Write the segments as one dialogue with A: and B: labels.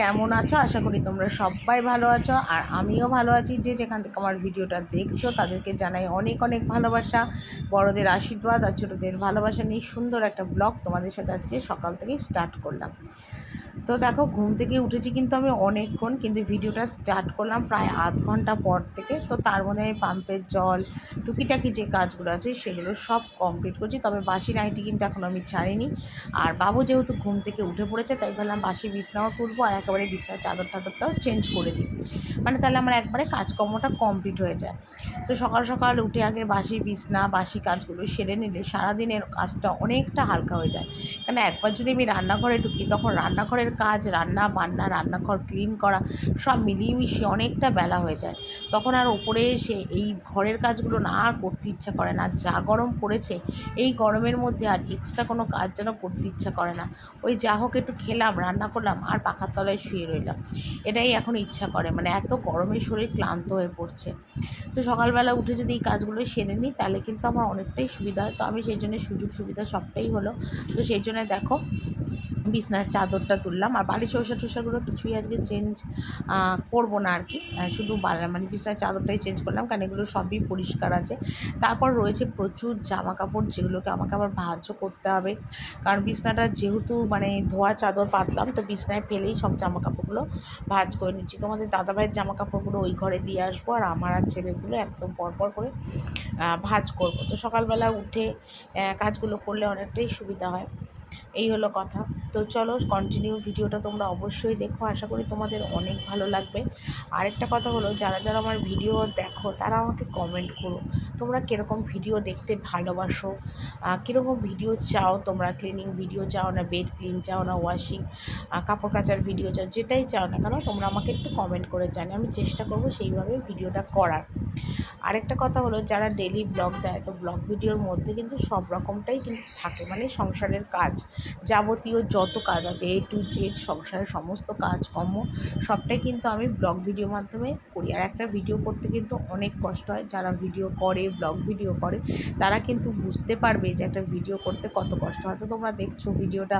A: কেমন আছো? আশা করি তোমরা সবাই ভালো আছো আর আমিও ভালো আছি। যে যেখান থেকে আমার ভিডিওটা দেখছ, তাদেরকে জানাই অনেক অনেক ভালোবাসা। বড়দের আশীর্বাদ আর ছোটোদের ভালোবাসা নিয়ে সুন্দর একটা ব্লগ তোমাদের সাথে আজকে সকাল থেকে স্টার্ট করলাম। তো দেখো, ঘুম থেকে উঠেছি কিন্তু আমি অনেকক্ষণ, কিন্তু ভিডিওটা স্টার্ট করলাম প্রায় আধ ঘণ্টা পর থেকে। তো তার মধ্যে আমি পাম্পের জল, টুকিটাকি যে কাজগুলো আছে সেগুলো সব কমপ্লিট করছি। তবে বাসি নাইটি কিন্তু এখন আমি ছাড়িনি। আর বাবু যেহেতু ঘুম থেকে উঠে পড়েছে, তাই ভাবলাম বাসি বিছনাও তুলবো আর একেবারে বিছনার চাদর টাদরটাও চেঞ্জ করে দিই। মানে তাহলে আমার একবারে কাজকর্মটা কমপ্লিট হয়ে যায়। তো সকাল সকাল উঠে আগে বাসি বিছনা বাসি কাজগুলো সেরে নিলে সারাদিনের কাজটা অনেকটা হালকা হয়ে যায়। কেন একবার যদি আমি রান্নাঘরে ঢুকি, তখন রান্নাঘরের কাজ, রান্না বান্না, রান্নাঘর ক্লিন করা, সব মিলিয়ে মিশিয়ে অনেকটা বেলা হয়ে যায়। তখন আর ওপরে এসে এই ঘরের কাজগুলো না আর করতে ইচ্ছা করে না। যা গরম পড়েছে, এই গরমের মধ্যে আর এক্সট্রা কোনো কাজ যেন করতে ইচ্ছা করে না। ওই যা হোক একটু খেলাম, রান্না করলাম, আর পাখার তলায় শুয়ে রইলাম। এটাই এখন ইচ্ছা করে। মানে এত গরমে শরীর ক্লান্ত হয়ে পড়ছে। তো সকালবেলা উঠে যদি এই কাজগুলো সেরে নিই, তাহলে কিন্তু আমার অনেকটাই সুবিধা হয়। তো আমি সেই জন্য সুযোগ সুবিধা সবটাই হলো। তো সেই জন্য দেখো, বিছনার চাদরটা তুললাম। আর বাড়ির শসা টসাগুলো কিছুই আজকে চেঞ্জ করব না আর কি। শুধু মানে বিছনার চাদরটাই চেঞ্জ করলাম, কারণ এগুলো সবই পরিষ্কার আছে। তারপর রয়েছে প্রচুর জামা কাপড় যেগুলোকে আমাকে আবার ভাজও করতে হবে। কারণ বিছনাটা যেহেতু মানে ধোয়া চাদর পাতলাম, তো বিছনায় ফেলেই সব জামা কাপড়গুলো ভাজ করে নিচ্ছি। তোমাদের দাদাভাইয়ের জামা কাপড়গুলো ওই ঘরে দিয়ে আসব, আর আমার আর ছেলেগুলো একদম পরপর করে ভাজ করব। তো সকালবেলা উঠে কাজগুলো করলে অনেকটাই সুবিধা হয়। এই হলো কথা। তো চলো কন্টিনিউ ভিডিওটা তোমরা অবশ্যই দেখো। আশা করি তোমাদের অনেক ভালো লাগবে। আরেকটা কথা হলো, যারা যারা আমার ভিডিও দেখো, তারা আমাকে কমেন্ট করো। তোমরা কীরকম ভিডিও দেখতে ভালোবাসো? কীরকম ভিডিও চাও তোমরা? ক্লিনিং ভিডিও চাও না বেড ক্লিন চাও না ওয়াশিং কাপড় কাচার ভিডিও চাও, যেটাই চাও না কেন, তোমরা আমাকে একটু কমেন্ট করে জানি আমি চেষ্টা করব সেইভাবে ভিডিওটা করার। আরেকটা কথা হলো, যারা ডেলি ব্লগ দেয়, তো ব্লগ ভিডিওর মধ্যে কিন্তু সব রকমটাই কিন্তু থাকে মানে সংসারের কাজ। যাবতীয় যত কাজ আছে এ টু জেড সংসারের সমস্ত কাজকর্ম সবটাই কিন্তু আমি ব্লগ ভিডিওর মাধ্যমে করি। আর একটা ভিডিও করতে কিন্তু অনেক কষ্ট হয়। যারা ভিডিও করে, ব্লগ ভিডিও করে, তারা কিন্তু বুঝতে পারবে যে একটা ভিডিও করতে কত কষ্ট হয়তো তোমরা দেখছ ভিডিওটা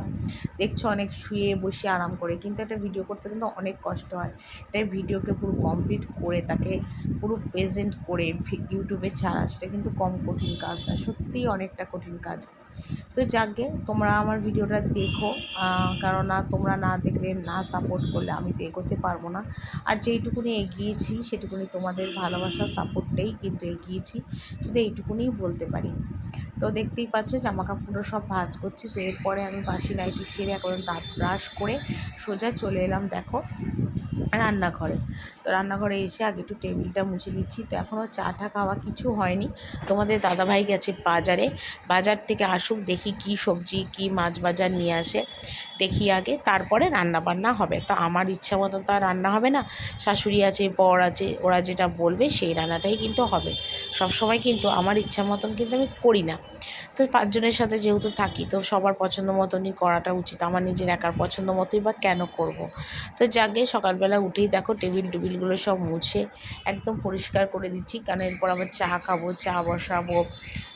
A: দেখছ অনেক, শুয়ে বসে আরাম করে। কিন্তু একটা ভিডিও করতে কিন্তু অনেক কষ্ট হয়। এটাই ভিডিওকে পুরো কমপ্লিট করে, তাকে পুরো প্রেজেন্ট করে ইউটিউবে ছাড়া, সেটা কিন্তু কম কঠিন কাজ না, সত্যিই অনেকটা কঠিন কাজ। তো যাকে তোমরা আমার ভিডিওটা দেখো। কারণ না তোমরা না দেখলে, না সাপোর্ট করলে আমি তো এগোতে পারব না। আর যেইটুকুনি এগিয়েছি, সেটুকুনি তোমাদের ভালোবাসার সাপোর্টটাই কিন্তু এগিয়েছি। শুধু এইটুকুনি বলতে পারি। তো দেখতেই পাচ্ছ জামা কাপড়ও সব ভাজ করছি। তো এরপরে আমি বাসি নাইটি ছেড়ে এখন দাঁত ব্রাশ করে সোজা চলে এলাম দেখো রান্নাঘরে। তো রান্নাঘরে এসে আগে একটু টেবিলটা মুছে নিচ্ছি। তো এখনও চা টা খাওয়া কিছু হয়নি। তোমাদের দাদাভাই গেছে বাজারে। বাজার থেকে আসুক, দেখি কি সবজি, কি মাছ বাজার নিয়ে আসে। দেখি আগে, তারপরে রান্না বান্না হবে। তো আমার ইচ্ছা মতন তো আর রান্না হবে না। শাশুড়ি আছে, বর আছে, ওরা যেটা বলবে সেই রান্নাটাই কিন্তু হবে। সব সময় কিন্তু আমার ইচ্ছা মতন কিন্তু আমি করি না। তো পাঁচজনের সাথে যেহেতু থাকি, তো সবার পছন্দ মতনই করাটা উচিত। আমার নিজের একার পছন্দ মতোই বা কেন করব। তো জাগে সকালবেলা উঠেই দেখো টেবিল টেবিলগুলো সব মুছে একদম পরিষ্কার করে দিচ্ছি। কারণ এরপর আবার চা খাব, চা বসাবো,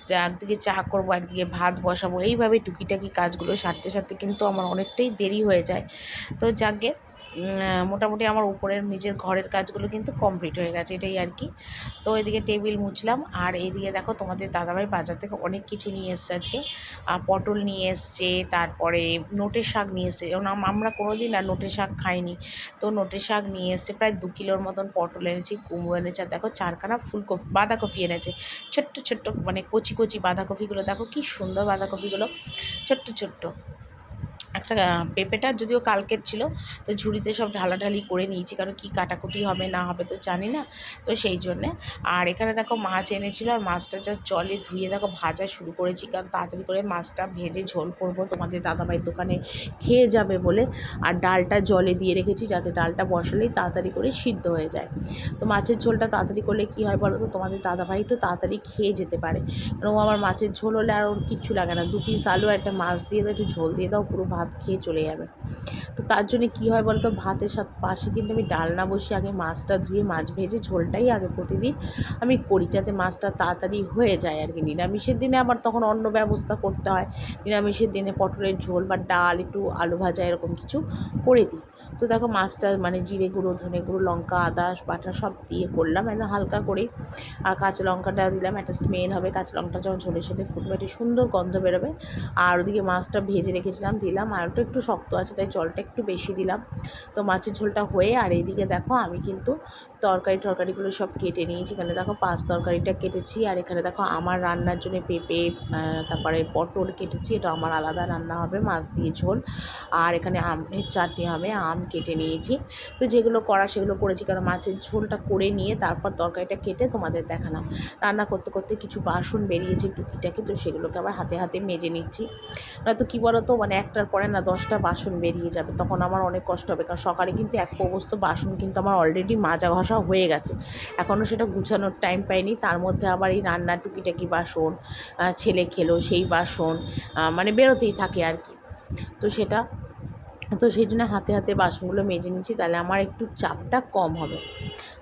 A: যা একদিকে চা করব, একদিকে ভাত বসাবো। এইভাবে টুকিটাকি কাজগুলো সারতে সারতে কিন্তু আমার অনেকটাই দেরি হয়ে যায়। তো যাকে মোটামুটি আমার উপরের নিজের ঘরের কাজগুলো কিন্তু কমপ্লিট হয়ে গেছে, এটাই আর কি। তো এদিকে টেবিল মুছলাম, আর এদিকে দেখো তোমাদের দাদাভাই বাজার থেকে অনেক কিছু নিয়ে এসছে আজকে। পটল নিয়ে এসছে, তারপরে নোটের শাক নিয়ে এসছে। যেমন আমরা কোনো দিন আর নোটের শাক খাইনি। তো নোটের শাক নিয়ে এসছে, প্রায় দু কিলোর মতন পটল এনেছি, কুমড়ো এনেছে, আর দেখো চারখানা ফুলকপি, বাঁধাকপি এনেছে। ছোট্ট ছোট্ট মানে কচি কচি বাঁধাকপিগুলো, দেখো কি সুন্দর বাঁধাকপিগুলো। ছোট্ট ছোট্ট। একটা পেঁপেটা যদিও কালকের ছিল, তো ঝুড়িতে সব ঢালাঢালি করে নিয়েছি, কারণ কী কাটাকুটি হবে না হবে তো জানি না, তো সেই জন্যে। আর এখানে দেখো মাছ এনেছিল, আর মাছটা জাস্ট জলে ধুয়ে দেখো ভাজা শুরু করেছি, কারণ তাড়াতাড়ি করে মাছটা ভেজে ঝোল করব, তোমাদের দাদাভাইয়ের দোকানে খেয়ে যাবে বলে। আর ডালটা জলে দিয়ে রেখেছি যাতে ডালটা বসালেই তাড়াতাড়ি করে সিদ্ধ হয়ে যায়। তো মাছের ঝোলটা তাড়াতাড়ি করলে কী হয় বলো তো, তোমাদের দাদাভাই একটু তাড়াতাড়ি খেয়ে যেতে পারে। কারণ ও আমার মাছের ঝোল হলে আর ওর কিচ্ছু লাগে না, দু পিস আলু একটা মাছ দিয়ে দাও, একটু ঝোল দিয়ে দাও, পুরো ভাত ভাত খেয়ে চলে যাবে। তো তার জন্য কী হয় বলতো? ভাতের সাথে পাশে কিন্তু আমি ডালনা বসি আগে মাছটা ধুয়ে, মাছ ভেজে ঝোলটাই আগে প্রতিদিন আমি করি যাতে মাছটা তাড়াতাড়ি হয়ে যায় আর কি। নিরামিষের দিনে আবার তখন অন্য ব্যবস্থা করতে হয়। নিরামিষের দিনে পটলের ঝোল বা ডাল, একটু আলু ভাজা এরকম কিছু করে দিই। তো দেখো মাছটা মানে জিরে গুঁড়ো, ধনে গুঁড়ো, লঙ্কা, আদা, বাটা সব দিয়ে করলাম। একদম হালকা করে আর কাঁচা লঙ্কাটা দিলাম, একটা স্মেল হবে। কাঁচা লঙ্কাটা যখন ঝোলের সাথে ফুটবে, একটি সুন্দর গন্ধ বেরোবে। আর ওদিকে মাছটা ভেজে রেখেছিলাম, দিলাম। আর ওটা একটু শক্ত আছে, তাই জলটা একটু বেশি দিলাম। তো মাছের ঝোলটা হয়ে, আর এইদিকে দেখো আমি কিন্তু তরকারি টরকারিগুলো সব কেটে নিয়েছি। এখানে দেখো পাঁচ তরকারিটা কেটেছি। আর এখানে দেখো আমার রান্নার জন্য পেঁপে তারপরে পটল কেটেছি। এটা আমার আলাদা রান্না হবে, মাছ দিয়ে ঝোল। আর এখানে আমের চাটনি হবে। আম কেটে নিয়েছি। তো যেগুলো করা সেগুলো করেছি কারণ মাছের ঝোলটা করে নিয়ে তারপর তরকারিটা কেটে তোমাদের দেখালাম। রান্না করতে করতে কিছু বাসন বেরিয়েছে টুকিটাকে, তো সেগুলোকে আবার হাতে হাতে মেজে নিচ্ছি। নয়তো কী বলো তো মানে একটার পরে না দশটা বাসন বেরিয়ে যাবে, তখন আমার অনেক কষ্ট হবে। কারণ সকালে কিন্তু এক অবস্থ বাসন কিন্তু আমার অলরেডি মাজা ঘষা হয়ে গেছে। এখনও সেটা গুছানোর টাইম পাইনি। তার মধ্যে আবার এই রান্নার টুকিটাকি বাসন ছেলে খেলো সেই বাসন মানে বেরোতেই থাকে আর কি। তো সেটা তো সেই জন্য হাতে হাতে বাসনগুলো মেজে নিচ্ছি তাহলে আমার একটু চাপটা কম হবে।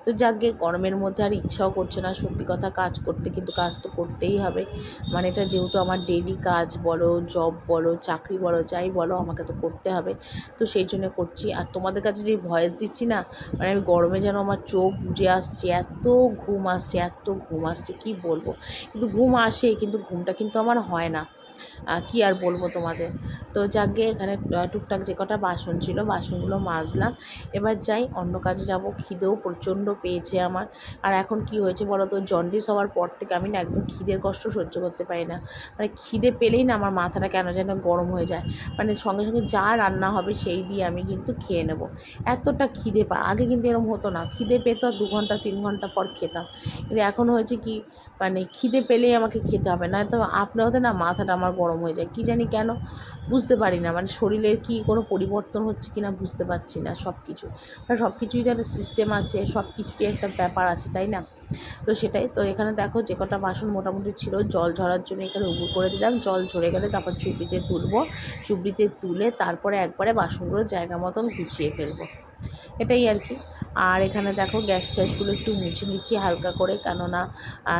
A: তো যাকে গরমের মধ্যে আর ইচ্ছাও করছে না। সত্যি কথা, কাজ করতে কিন্তু কাজ তো করতেই হবে। মানে এটা যেহেতু আমার ডেলি কাজ বলো জব বলো, চাকরি বলো, যাই বলো, আমাকে তো করতে হবে। তো সেই জন্য করছি। আর তোমাদের কাছে যে ভয়েস দিচ্ছি না মানে আমি গরমে যেন আমার চোখ বুঝে আসছে, এত ঘুম আসছে, এত ঘুম আসছে, কি বলব? কিন্তু ঘুম আসে, কিন্তু ঘুমটা কিন্তু আমার হয় না। কি আর বলব তোমাদের? তো যাকে এখানে টুকটাক যে কটা বাসন ছিল, বাসনগুলো মাজলাম। এবার যাই, অন্য কাজে যাব। খিদেও প্রচণ্ড পেয়েছে আমার। আর এখন কি হয়েছে বলো তো? জন্ডিস হওয়ার পর থেকে আমি না একদম খিদের কষ্ট সহ্য করতে পারি না। মানে খিদে পেলেই না আমার মাথাটা কেন যেন গরম হয়ে যায়। মানে সঙ্গে সঙ্গে যা রান্না হবে সেই দিয়ে আমি কিন্তু খেয়ে নেব। এতটা খিদে পা আগে কিন্তু এরকম হতো না। খিদে পেতো দু ঘণ্টা, তিন ঘণ্টা পর খেতাম। কিন্তু এখন হয়েছে কি মানে খিদে পেলেই আমাকে খেতে হবে না তো আপনি হতে না মাথাটা আমার গরম হয়ে যায়, কী জানি কেন বুঝতে পারি না মানে শরীরের কি কোনো পরিবর্তন হচ্ছে কি না বুঝতে পারছি না সব কিছু সব কিছুই তো একটা সিস্টেম আছে সব কিছুরই একটা ব্যাপার আছে, তাই না? তো সেটাই, তো এখানে দেখো যে কটা বাসন মোটামুটি ছিল, জল ঝরার জন্য এখানে উবু করে দিলাম, জল ঝরে গেলে তারপর চুবড়িতে তুলবো, চুবড়িতে তুলে তারপরে একবারে বাসনগুলো জায়গা মতন গুছিয়ে ফেলব। এটাই আর কি। আর এখানে দেখো গ্যাস ট্যাসগুলো একটু মুছে নিচ্ছি হালকা করে, কেননা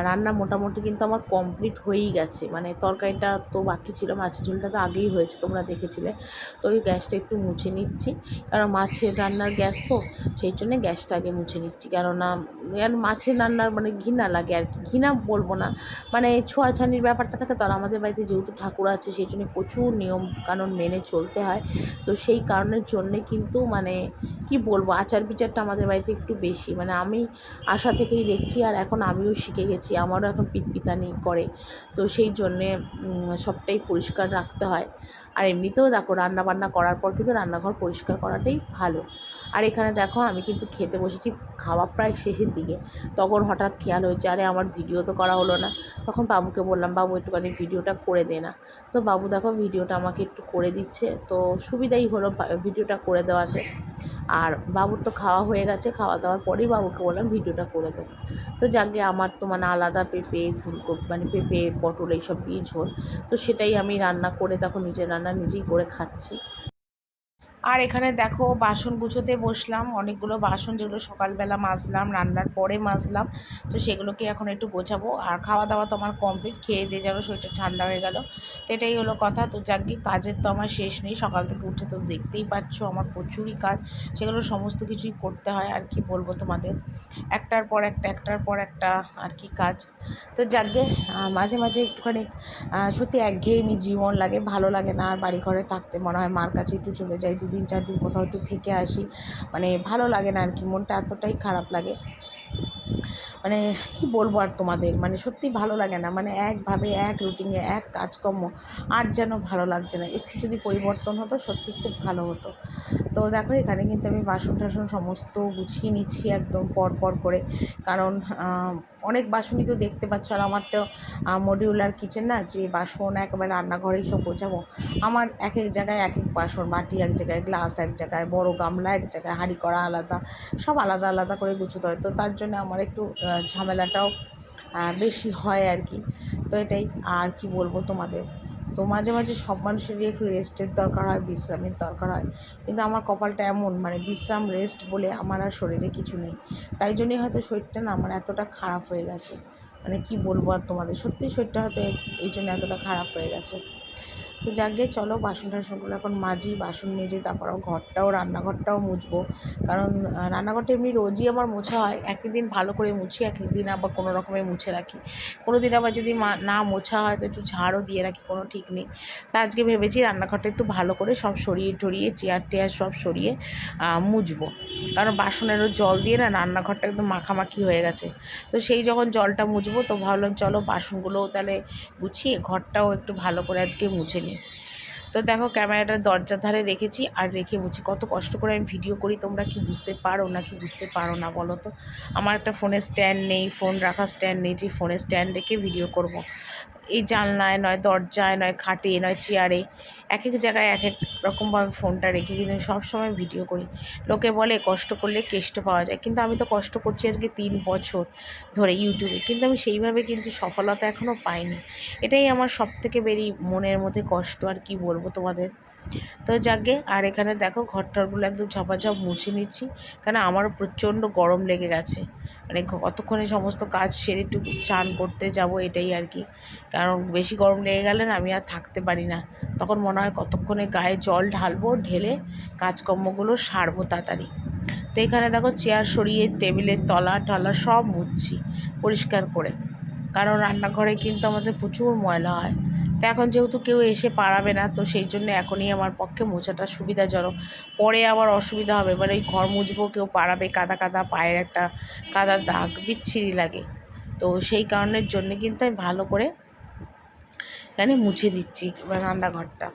A: রান্না মোটামুটি কিন্তু আমার কমপ্লিট হয়েই গেছে। মানে তরকারিটা তো বাকি ছিল, মাছের ঝোলটা তো আগেই হয়েছে, তোমরা দেখেছিলে। তো ওই গ্যাসটা একটু মুছে নিচ্ছি, কারণ মাছের রান্নার গ্যাস তো, সেই জন্যে গ্যাসটা আগে মুছে নিচ্ছি। কেননা, আর মাছের রান্নার মানে ঘৃণা লাগে আর কি, ঘৃণা বলব না। মানে ছোঁয়াছানির ব্যাপারটা থাকে তো আর আমাদের বাড়িতে যেহেতু ঠাকুর আছে, সেই জন্য প্রচুর নিয়ম কানুন মেনে চলতে হয়। তো সেই কারণের জন্যে কিন্তু মানে কি বলব আচার বিচারটা আমাদের বাড়িতে একটু বেশি। মানে আমি আশা থেকেই দেখছি আর এখন আমিও শিখে গেছি। আমারও এখন পিতপিতানি করে। তো সেই জন্যে সবটাই পরিষ্কার রাখতে হয়। আর এমনিতেও দেখো রান্না বান্না করার পর কিন্তু রান্নাঘর পরিষ্কার করাটাই ভালো। আর এখানে দেখো, আমি কিন্তু খেতে বসেছি খাওয়া প্রায় শেষের দিকে। তখন হঠাৎ খেয়াল হয়েছে, আরে আমার ভিডিও তো করা হলো না। তখন বাবুকে বললাম, বাবু, একটুখানি ভিডিওটা করে দে না। তো বাবু দেখো, ভিডিওটা আমাকে একটু করে দিচ্ছে। তো সুবিধাই হলো ভিডিওটা করে দেওয়াতে। আর বাবুর তো খাওয়া হয়ে গেছে, খাওয়া দাওয়ার পরেই বাবুকে বললাম ভিডিওটা করে দেবো। তো যাকে আমার তো মানে আলাদা পেঁপে, ফুলকপি মানে পেঁপে, পটল এইসব দিয়ে ঝোল, তো সেটাই আমি রান্না করে তখন নিজের রান্না নিজেই করে খাচ্ছি। আর এখানে দেখো বাসন গুছোতে বসলাম। অনেকগুলো বাসন যেগুলো সকালবেলা মাজলাম, রান্নার পরে মাজলাম। তো সেগুলোকে এখন একটু গোছাবো। আর খাওয়া দাওয়া তো আমার কমপ্লিট। খেয়ে দিয়ে যেন শরীরটা ঠান্ডা হয়ে গেল। তো এটাই হলো কথা। তো যাকে কাজের তো আমার শেষ নেই। সকাল থেকে উঠে তো দেখতেই পাচ্ছ আমার প্রচুরই কাজ। সেগুলো সমস্ত কিছুই করতে হয়। আর কি বলব তোমাদের? একটার পর একটা, একটার পর একটা আর কি কাজ। তো যাকে মাঝে মাঝে একটুখানি সত্যি একঘেয়েমি জীবন লাগে। ভালো লাগে না আর বাড়ি ঘরে থাকতে মনে হয় মার কাছে একটু চলে যাই দিন চার দিন কোথাও একটু থেকে আসি। মানে ভালো লাগে না আর কি, মনটা এতটাই খারাপ লাগে। মানে কি বলব আর তোমাদের? মানে সত্যি ভালো লাগে না। মানে একভাবে, এক রুটিনে এক কাজকর্ম আর যেন ভালো লাগছে না। একটু যদি পরিবর্তন হতো, সত্যি খুব ভালো হতো। তো দেখো, এখানে কিন্তু আমি বাসন টাসন সমস্ত গুছিয়ে নিচ্ছি একদম পর পর করে। কারণ অনেক বাসনই তো দেখতে পাচ্ছ। আর আমার তো মডিউলার কিচেন না, যে বাসন একেবারে রান্নাঘরেই সব গোছাবো। আমার এক এক জায়গায় এক এক বাসন মাটি এক জায়গায়, গ্লাস এক জায়গায়, বড় গামলা এক জায়গায়, হাঁড়ি করা আলাদা, সব আলাদা আলাদা করে গুছোতে হয়। তো তার জন্য আমার একটু ঝামেলাটাও বেশি হয় আর কি। তো এটাই, আর কি বলব তোমাদের? তো মাঝে মাঝে সব মানুষেরই একটু রেস্টের দরকার হয়, বিশ্রামের দরকার হয়। কিন্তু আমার কপালটা এমন মানে বিশ্রাম, রেস্ট বলে আমার আর শরীরে কিছু নেই। তাই জন্যই হয়তো শরীরটা না আমার এতটা খারাপ হয়ে গেছে। মানে কি বলব আর তোমাদের? সত্যি শরীরটা হয়তো এই জন্য এতটা খারাপ হয়ে গেছে। তো যাকে চলো বাসন টাসনগুলো এখন মাজি, বাসন মেজে তারপর ঘরটাও, রান্নাঘরটাও মুছবো। কারণ রান্নাঘরটা এমনি রোজই আমার মোছা হয় একদিন ভালো করে মুছি একদিন আবার কোনো রকমে মুছে রাখি। কোনো দিন আবার যদি না মোছা হয়, তো একটু ঝাড়ও দিয়ে রাখি, কোনো ঠিক নেই। তা আজকে ভেবেছি রান্নাঘরটা একটু ভালো করে সব সরিয়ে টরিয়ে, চেয়ার টেয়ার সব সরিয়ে মুছবো। কারণ বাসনেরও জল দিয়ে না রান্নাঘরটা একদম মাখামাখি হয়ে গেছে। তো সেই যখন জলটা মুছবো, তো ভাবলাম চলো বাসনগুলোও তাহলে গুছিয়ে, ঘরটাও একটু ভালো করে আজকে মুছে নিই। তো দেখো ক্যামেরাটা দরজার ধারে রেখেছি আর রেখে বুঝি কত কষ্ট করে আমি ভিডিও করি, তোমরা কি বুঝতে পারো না কি বুঝতে পারো না বলো তো আমার একটা ফোনের স্ট্যান্ড নেই ফোন রাখার স্ট্যান্ড নেই, যে ফোনের স্ট্যান্ড রেখে ভিডিও করব। এই জানলায় নয় দরজায় নয় খাটে নয় চেয়ারে এক এক জায়গায় এক এক রকমভাবে ফোনটা রেখে কিন্তু সব সময় ভিডিও করি। লোকে বলে কষ্ট করলে কেষ্ট পাওয়া যায়। কিন্তু আমি তো কষ্ট করছি আজকে তিন বছর ধরে ইউটিউবে। কিন্তু আমি সেইভাবে কিন্তু সফলতা এখনও পাইনি। এটাই আমার সব থেকে বেরি মনের মধ্যে কষ্ট। আর কি বলব তোমাদের? তো যাকে, আর এখানে দেখো ঘরটরগুলো একদম ঝাপাঝাপ মুছে নিচ্ছি। কারণ আমারও প্রচণ্ড গরম লেগে গেছে। মানে কতক্ষণে সমস্ত কাজ সেরে একটু চান করতে যাব এটাই আর কি। কারণ বেশি গরম লেগে গেলে না আমি আর থাকতে পারি না। তখন মনে হয় কতক্ষণে গায়ে জল ঢালবো, ঢেলে কাজকর্মগুলো সারবো তাড়াতাড়ি। তো এখানে দেখো চেয়ার সরিয়ে, টেবিলের তলা টলা সব মুছছি পরিষ্কার করে। কারণ রান্নাঘরে কিন্তু আমাদের প্রচুর ময়লা হয়। তো এখন যেহেতু কেউ এসে পারাবে না, তো সেই জন্য এখনই আমার পক্ষে মোছাটা সুবিধাজনক। পরে আবার অসুবিধা হবে, এবার এই ঘর মুছবো, কেউ পারাবে কাদা কাদা, পায়ের একটা কাদার দাগ, বিচ্ছিরি লাগে। তো সেই কারণের জন্য কিন্তু আমি ভালো করে এখানে মুছে দিচ্ছি রান্নাঘরটা।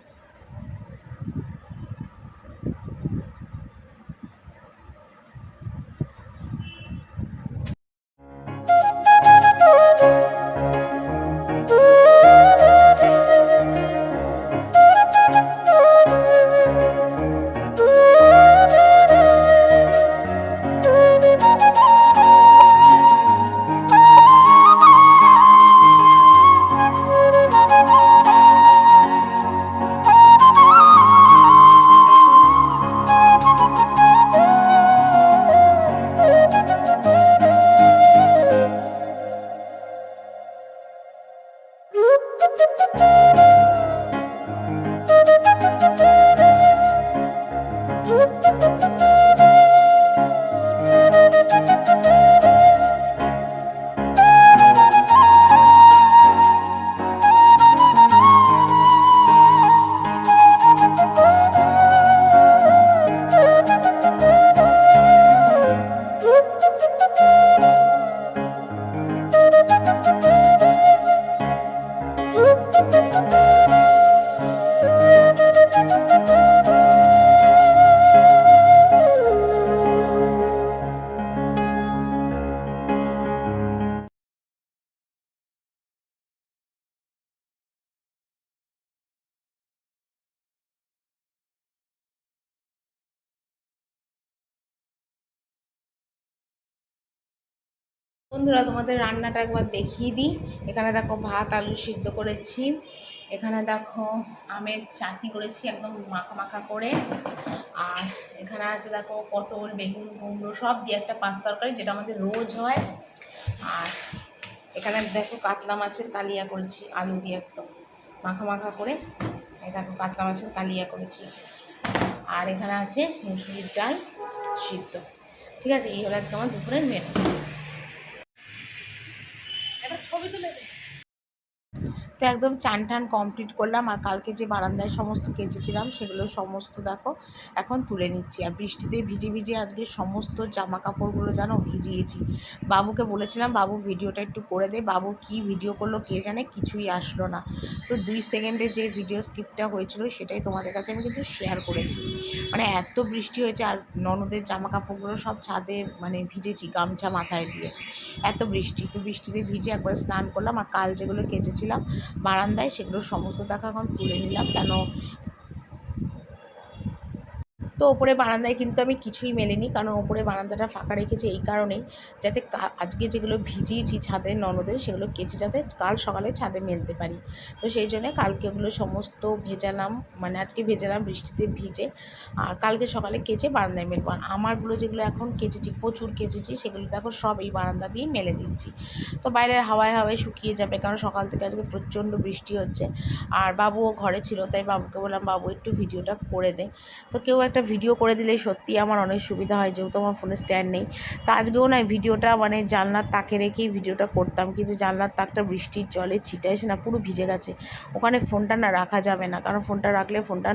A: বন্ধুরা, তোমাদের রান্নাটা একবার দেখিয়ে দিই। এখানে দেখো ভাত, আলু সিদ্ধ করেছি। এখানে দেখো আমের চাটনি করেছি একদম মাখা মাখা করে। আর এখানে আছে দেখো পটল, বেগুন, কুমড়ো, সব দিয়ে একটা পাঁচ তরকারি, যেটা আমাদের রোজ হয়। আর এখানে দেখো কাতলা মাছের কালিয়া করেছি, আলু দিয়ে একদম মাখা মাখা করে। দেখো কাতলা মাছের কালিয়া করেছি। আর এখানে আছে মুসুরির ডাল সিদ্ধ। ঠিক আছে, এই হলো আজকে আমার দুপুরের মেনু ছবি তুলে তো একদম চান টান কমপ্লিট করলাম আর কালকে যে বারান্দায় সমস্ত কেচেছিলাম সেগুলো সমস্ত দেখো এখন তুলে নিচ্ছি। আর বৃষ্টিতে ভিজে ভিজে আজকে সমস্ত জামা কাপড়গুলো যেন ভিজিয়েছি। বাবুকে বলেছিলাম, বাবু, ভিডিওটা একটু করে দে। বাবু কি ভিডিও করল কে জানে কিছুই আসলো না। তো দুই সেকেন্ডে যে ভিডিও স্ক্রিপ্টটা হয়েছিল সেটাই তোমাদের কাছে আমি কিন্তু শেয়ার করেছি। মানে এত বৃষ্টি হয়েছে আর ননদের জামা কাপড়গুলো সব ছাদে মানে ভিজেছি গামছা মাথায় দিয়ে। এত বৃষ্টি। তো বৃষ্টিতে ভিজে একবার স্নান করলাম আর কাল যেগুলো কেচেছিলাম বারান্দায় সেগুলো সমস্ত টাকা এখন তুলে নিলাম। কেন তো ওপরে বারান্দায় কিন্তু আমি কিছুই মেলিনি, কারণ ওপরে বারান্দাটা ফাঁকা রেখেছি এই কারণেই। যাতে আজকে যেগুলো ভিজিয়েছি ছাদে ননদের, সেগুলো কেচে যাতে কাল সকালে ছাদে মেলতে পারি। তো সেই জন্যে কালকে ওগুলো সমস্ত ভেজালাম মানে আজকে ভেজালাম, বৃষ্টিতে ভিজে, আর কালকে সকালে কেচে বারান্দায় মেলবো। আর আমারগুলো যেগুলো এখন কেচেছি, প্রচুর কেচেছি, সেগুলো দেখো সব এই বারান্দা দিয়ে মেলে দিচ্ছি। তো বাইরের হাওয়ায় হাওয়ায় শুকিয়ে যাবে, কারণ সকাল থেকে আজকে প্রচণ্ড বৃষ্টি হচ্ছে। আর বাবুও ঘরে ছিল, তাই বাবুকে বললাম, বাবু, একটু ভিডিওটা করে দে। তো কেউ একটা ভিডিও করে দিলে সত্যি আমার অনেক সুবিধা হয়, যেহেতু আমার ফোনে স্ট্যান্ড নেই। তো আজকেও না ভিডিওটা মানে জানলার তাকে রেখেই ভিডিওটা করতাম, কিন্তু জানলার তাকটা বৃষ্টির জলে ছিটা এসে না পুরো ভিজে গেছে। ওখানে ফোনটা না রাখা যাবে না, কারণ ফোনটা রাখলে ফোনটা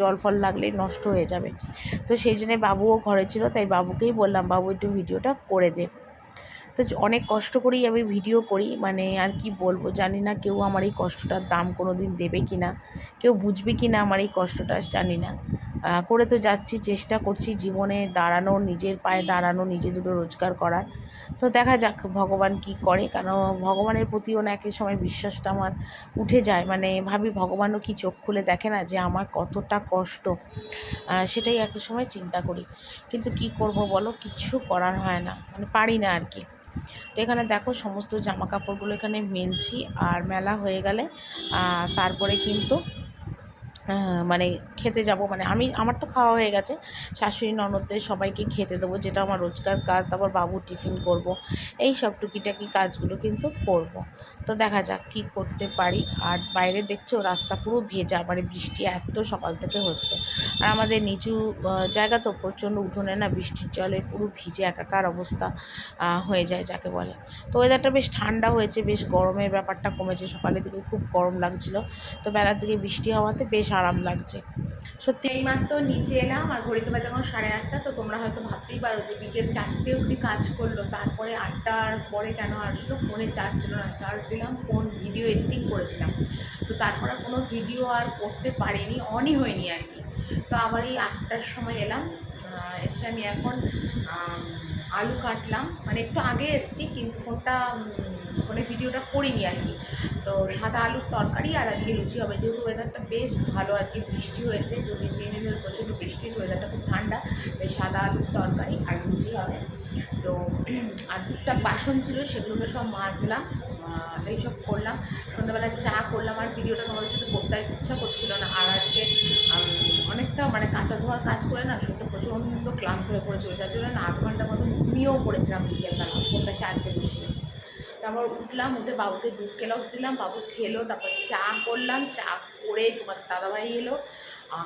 A: জল ফল লাগলে নষ্ট হয়ে যাবে। তো সেই জন্যে বাবুও ঘরে ছিল, তাই বাবুকেই বললাম, বাবু, একটু ভিডিওটা করে দে। তো অনেক কষ্ট করেই আমি ভিডিও করি। মানে আর কি বলব, জানি না কেউ আমার এই কষ্টটার দাম কোনো দিন দেবে কি না, কেউ বুঝবে কি না আমার এই কষ্টটা, জানি না। করে তো যাচ্ছি, চেষ্টা করছি জীবনে দাঁড়ানো, নিজের পায়ে দাঁড়ানো, নিজে দুটো রোজগার করার। তো দেখা যাক ভগবান কি করে, কেন ভগবানের প্রতিও না একের সময় বিশ্বাসটা আমার উঠে যায়। মানে ভাবি ভগবানও কি চোখ খুলে দেখে না যে আমার কতটা কষ্ট? সেটাই একের সময় চিন্তা করি। কিন্তু কি করব বলো কিচ্ছু করার হয় না। মানে পারি না আর কি। তো এখানে দেখো সমস্ত জামা কাপড়গুলো এখানে মেলছি আর মেলা হয়ে গেলে তারপরে কিন্তু মানে খেতে যাব। মানে আমি, আমার তো খাওয়া হয়ে গেছে। শাশুড়ি, ননদদের সবাইকে খেতে দেবো, যেটা আমার রোজকার কাজ। তারপর বাবু টিফিন করব। এই সব টুকিটাকি কাজগুলো কিন্তু করব। তো দেখা যাক কি করতে পারি। আর বাইরে দেখছ, রাস্তা পুরো ভেজা। মানে বৃষ্টি এত সকাল থেকে হচ্ছে। আর আমাদের নিচু জায়গা তো প্রচণ্ড উঠোনে না, বৃষ্টির জলে পুরো ভিজে একাকার অবস্থা হয়ে যায় যাকে বলে। তো ওয়েদারটা বেশ ঠান্ডা হয়েছে, বেশ গরমের ব্যাপারটা কমেছে। সকালের দিকে খুব গরম লাগছিল। তো বেলার দিকে বৃষ্টি হওয়াতে বেশ আরাম লাগছে। সত্যি এই মাত্র নিচে এলাম আর ঘড়িতে বাজে এখন সাড়ে আটটা, তো তোমরা হয়তো ভাবতেই পারো যে বিকেল চারটে অবধি কাজ করল, তারপরে আটটার পরে কেন আসলো? ফোনে চার্জ ছিল না চার্জ দিলাম ফোন ভিডিও এডিটিং করেছিলাম। তো তারপরে কোনো ভিডিও আর করতে পারিনি অনই হয়নি আর কি। তো আবার এই আটটার সময় এলাম এসে আমি এখন আলু কাটলাম। মানে একটু আগে এসছি, কিন্তু ফোনটা ফোনে ভিডিওটা করিনি আর কি। তো সাদা আলুর তরকারি আর আজকে লুচি হবে। যেহেতু ওয়েদারটা বেশ ভালো, আজকে বৃষ্টি হয়েছে। দু তিন দিন ধরে প্রচণ্ড বৃষ্টি হয়েছে ওয়েদারটা খুব ঠান্ডা। তাই সাদা আলুর তরকারি আর লুচি হবে। তো আর দুটা বাসন ছিল, সেগুলোকে সব মাজলাম এইসব করলাম। সন্ধ্যাবেলা চা করলাম, আর ভিডিওটা তোমাদের সাথে করতে ইচ্ছা করছিল না। আর আজকে অনেকটা মানে কাঁচা ধোয়ার কাজ করে না, শরীরটা প্রচণ্ড ক্লান্ত হয়ে পড়েছিল যার জন্য না আধ ঘণ্টার মতো ঘুমিয়েও পড়েছিলাম বিকেলবেলা, ফোনটা চার্জে বসিয়ে। তারপর উঠলাম, উঠে বাবুকে দুধ কেলক্স দিলাম, বাবু খেলো, তারপর চা করলাম, চা করে তোমার দাদাভাই এলো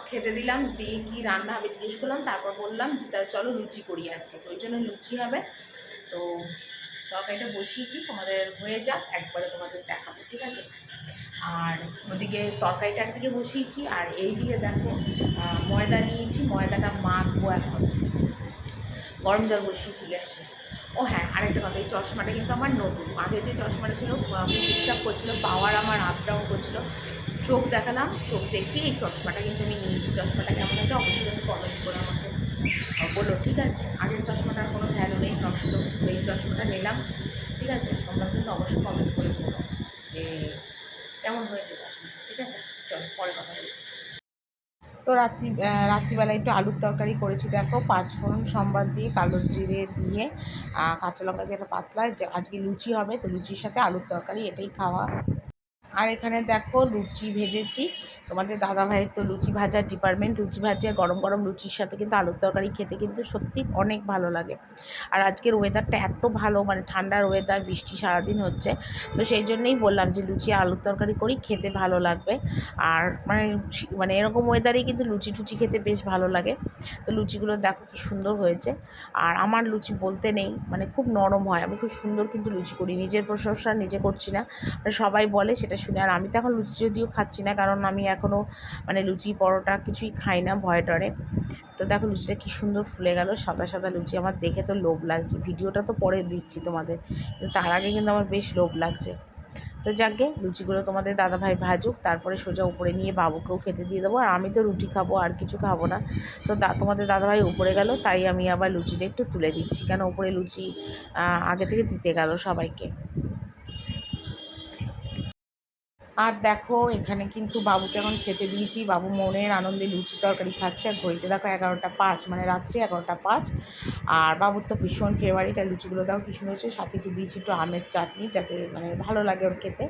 A: খেতে দিলাম, দিয়ে কি রান্না হবে জিজ্ঞেস করলাম, তারপর বললাম যে তাহলে চলো লুচি করি আজকে, তো ওই জন্য লুচি হবে। তো তরকারিটা বসিয়েছি, তোমাদের হয়ে যাক, একবারে তোমাদের দেখাবো, ঠিক আছে? আর ওদিকে তরকারিটা একদিকে বসিয়েছি, আর এই দিকে দেখো ময়দা নিয়েছি, ময়দাটা মাখবো এখন। গরম জল বসিয়েছি গ্যাসে। ও হ্যাঁ আরেকটা কথা, এই চশমাটা কিন্তু আমার নতুন। আগে যে চশমাটা ছিল ডিস্টার্ব করছিল, পাওয়ার আমার আপ ডাউন করছিল। চোখ দেখালাম, চোখ দেখিয়ে এই চশমাটা কিন্তু আমি নিয়েছি। চশমাটা কেমন আছে অবশ্যই তুমি কমেন্ট করে আমাকে বলো, ঠিক আছে? আগের চশমাটার কোনো ভ্যালু নেই, নষ্ট তো এই চশমাটা নিলাম, ঠিক আছে? তোমরা কিন্তু অবশ্যই কমেন্ট করে বলো কেমন হয়েছে চশমাটা ঠিক আছে চলো পরে কথা বলি তো রাত্রি রাত্রিবেলা একটু আলুর তরকারি করেছি। দেখো, পাঁচ ফোড়ন সম্বাদ দিয়ে কালো জিরে দিয়ে কাঁচা লঙ্কা দিয়ে একটা পাতলা আজকে লুচি হবে, তো লুচির সাথে আলুর তরকারি এটাই খাওয়া। আর এখানে দেখো, লুচি ভেজেছি। তোমাদের দাদা ভাইয়ের তো লুচি ভাজার ডিপার্টমেন্ট লুচি ভাজা গরম গরম লুচির সাথে কিন্তু আলুর তরকারি খেতে কিন্তু সত্যি অনেক ভালো লাগে। আর আজকের ওয়েদারটা এত ভালো মানে ঠান্ডার ওয়েদার বৃষ্টি সারাদিন হচ্ছে। তো সেই জন্যই বললাম যে লুচি আলুর তরকারি করি, খেতে ভালো লাগবে। আর মানে মানে এরকম ওয়েদারেই কিন্তু লুচি টুচি খেতে বেশ ভালো লাগে। তো লুচিগুলো দেখো কি সুন্দর হয়েছে। আর আমার লুচি বলতে নেই মানে খুব নরম হয়। আমি খুব সুন্দর কিন্তু লুচি করি, নিজের প্রশংসা নিজে করছি না। মানে সবাই বলে সেটা শুনে। আর আমি তো এখন লুচি যদিও খাচ্ছি না, কারণ আমি এখনও মানে লুচি, পরোটা কিছুই খাই না, ভয় ডরে তো দেখো লুচিটা কী সুন্দর ফুলে গেল, সাদা সাদা লুচি। আমার দেখে তো লোভ লাগছে। ভিডিওটা তো পরে দিচ্ছি তোমাদের। কিন্তু তার আগে কিন্তু আমার বেশ লোভ লাগছে। তো যাকে, লুচিগুলো তোমাদের দাদাভাই ভাজুক, তারপরে সোজা উপরে নিয়ে বাবুকেও খেতে দিয়ে দেবো। আর আমি তো রুটি খাব, আর কিছু খাব না। তো তোমাদের দাদাভাই উপরে গেল, তাই আমি আবার লুচিটা একটু তুলে দিচ্ছি। কেন? উপরে লুচি আগে থেকে দিতে গেল সবাইকে। আর দেখো, এখানে কিন্তু বাবুকে এখন খেতে দিয়েছি। বাবু মনের আনন্দে লুচি তরকারি খাচ্ছে। আর ঘড়িতে দেখো এগারোটা পাঁচ মানে রাত্রি এগারোটা পাঁচ। আর বাবুর তো ভীষণ ফেভারিট আর লুচিগুলো দেখো সুন্দর হচ্ছে। সাথে একটু দিয়েছি একটু আমের চাটনি, যাতে মানে ভালো লাগে ওর খেতে।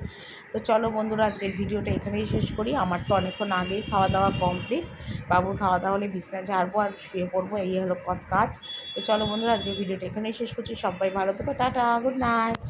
A: তো চলো বন্ধুরা, আজকের ভিডিওটা এখানেই শেষ করি। আমার তো অনেকক্ষণ আগেই খাওয়া দাওয়া কমপ্লিট বাবুর খাওয়া দাওয়া হলে বিছনা ঝাড়বো আর শুয়ে পড়ব, এই হলো কত কাজ। তো চলো বন্ধুরা, আজকের ভিডিওটা এখানেই শেষ করছি। সবাই ভালো থেকো। Tata good night